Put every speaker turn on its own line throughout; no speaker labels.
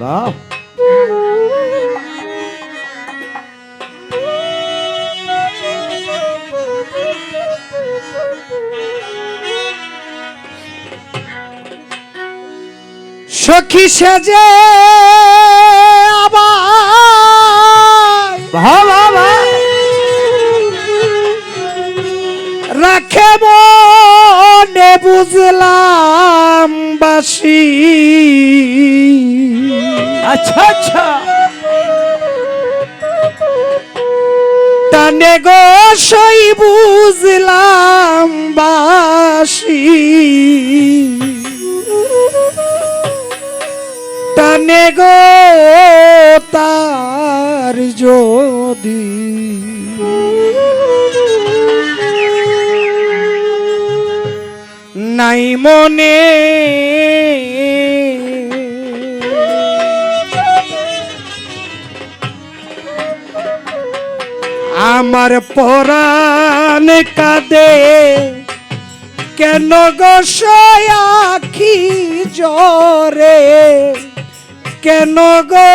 বাহ।
সখী সেজে আবার। রাখে মনে বুঝলাম বাসি।
আচ্ছা আচ্ছা।
টানে গো সই বুঝলাম বাসি। টানে গো তার যদি নাই মনে আমার পরাণ কাঁদে। কেন গোসাই আখি জরে কেন গো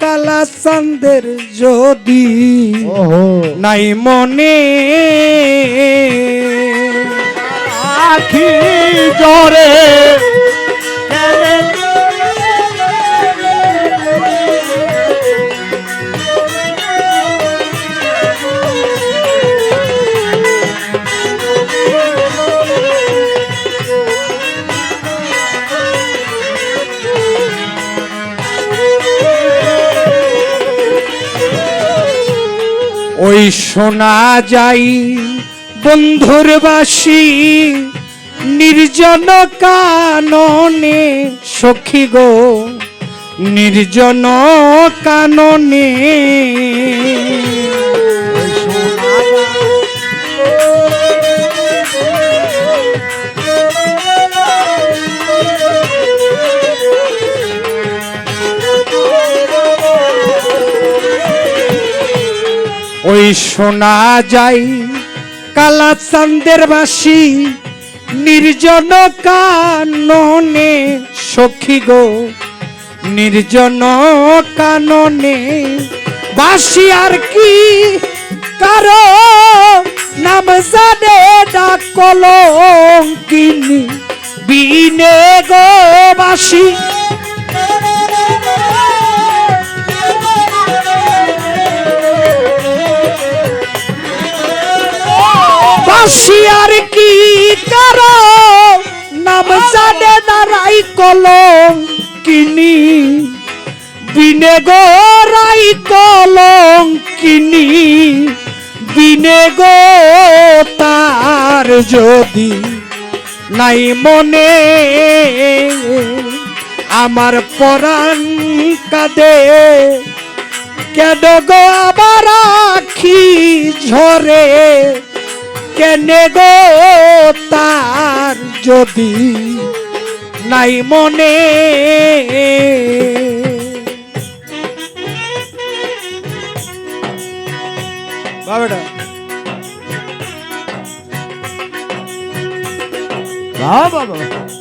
কালা চান্দের যদি নাই মনে?
আখি জরে
শোনা যাই বন্ধুর বাসি নির্জন কাননে। সখী গো নির্জন কাননে। ওই শোনা যাই কালা চান্দের বাসি নির্জন কাননে সখী গো, নির্জন কাননে বাসি আর কি কারও? নাম জানে ডাকল কিনি বিনে গো বাসি। বাসি আর কি কারও নাম জানে দাঁড়াই কলম কিনি। বিনে গো রাই কলম কিনি। বিনে গো তার যদি নাই মনে, আমার পরাণ কাঁদে। কেন গো আবার আখি ঝরে? কেনে গো তার যদি নাই মনে? বাবাটা
বাবা বাহ।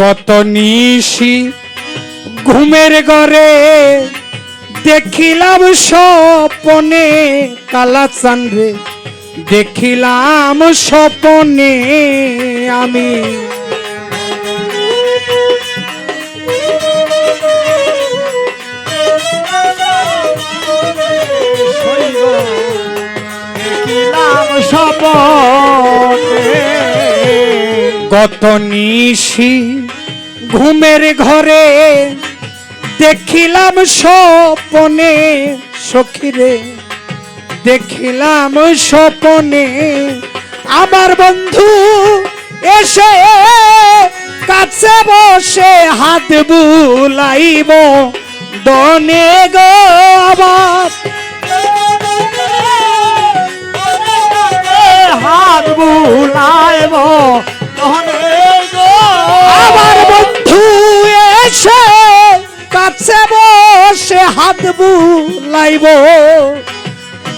গত নিশি ঘুমের ঘরে দেখিলাম স্বপনে কালা চান্দ্রে দেখিলাম স্বপনে আমি। গত নিশি ঘুমের ঘরে দেখিলাম স্বপনে সখিরে দেখিলাম স্বপনে আমার বন্ধু এসে কাছে বসে হাত বুলাইব দনে গো আবার।
হাত বুলাইব তহনে
হাত বুলাইব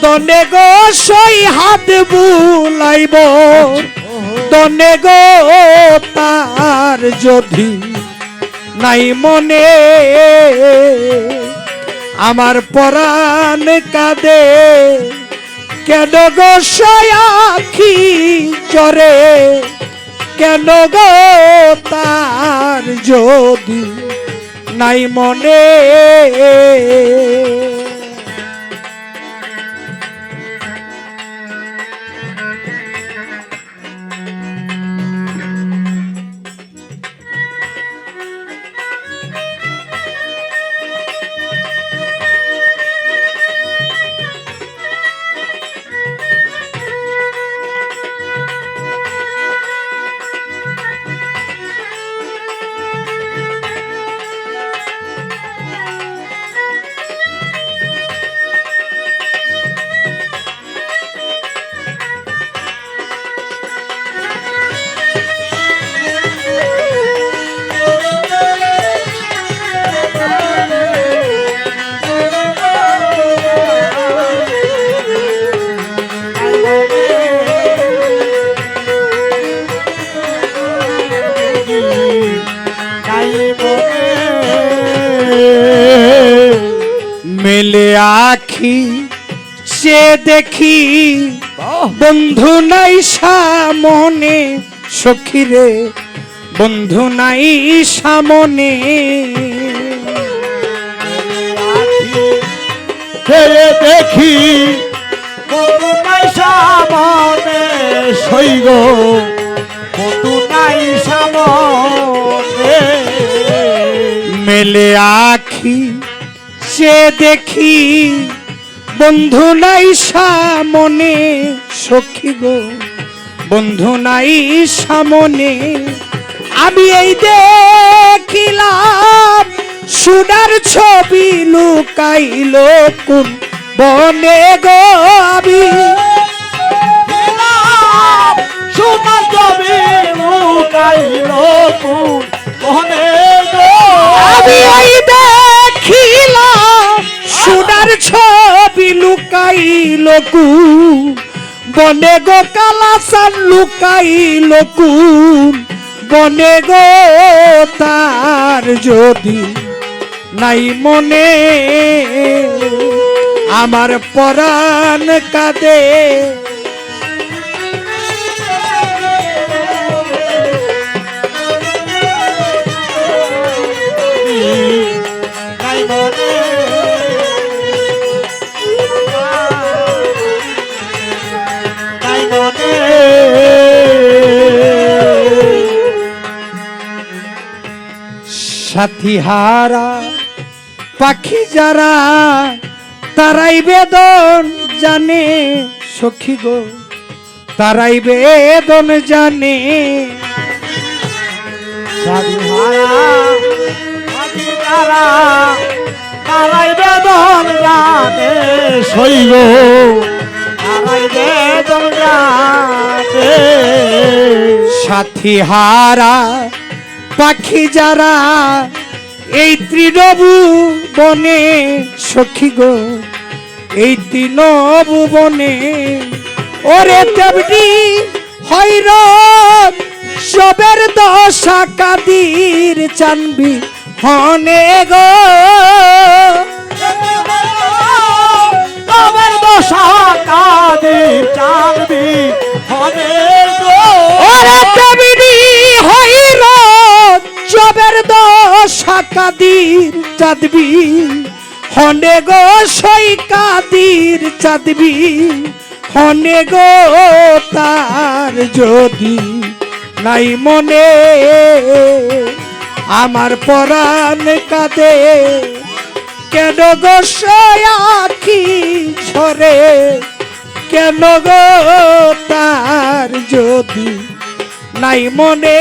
দনে গো সই হাত বুলাইব দনে গো তার যদি নাই মনে, আমার পরাণ কাঁদে। কেন গো সয়াখি চরে? কেন গো তার যদি নাই মনে। আখি সে দেখি বন্ধু নাই সামনে সখিরে বন্ধু নাই সামনে।
দেখি বন্ধু নাই সামনে সইগ বন্ধু নাই সামনে।
মেলে আখি সে দেখি বন্ধু নাই সামনে সখী গো। বন্ধু নাই সামনে আমি এই দেখিলাম, সুনার ছবি লুকাইল কোন বনে গো আমি। ছবি লকু বনে গো কালাসান লুকাই কু বনে গো তার যদি নাই মনে, আমার পরাণ কাঁদে। সাথী হারা পাখি যারা তারাই বেদন জানে সখী গো তারাই বেদন জানে। সাথী হারা পাখি যারা এই তৃণবু বনে সখী গো, এই তৃণবু বনে, ওরে তেমনি হৈরত সবের দশা কাদির চানবি হনে গো।
তবের দশা কাদের জানবি হনে
কাদির চাঁদবি। হনে গো সই কাদির চাঁদবি। হনে গো তার যদি নাই মনে। আমার পরাণ কাঁদে। কেন গো আখি ঝরে কেন গো তার যদি নাই মনে?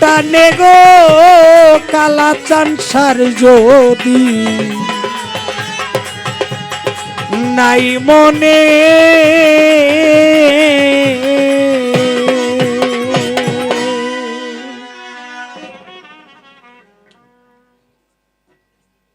টানে গো কালা চানসার যদি। নাই মনে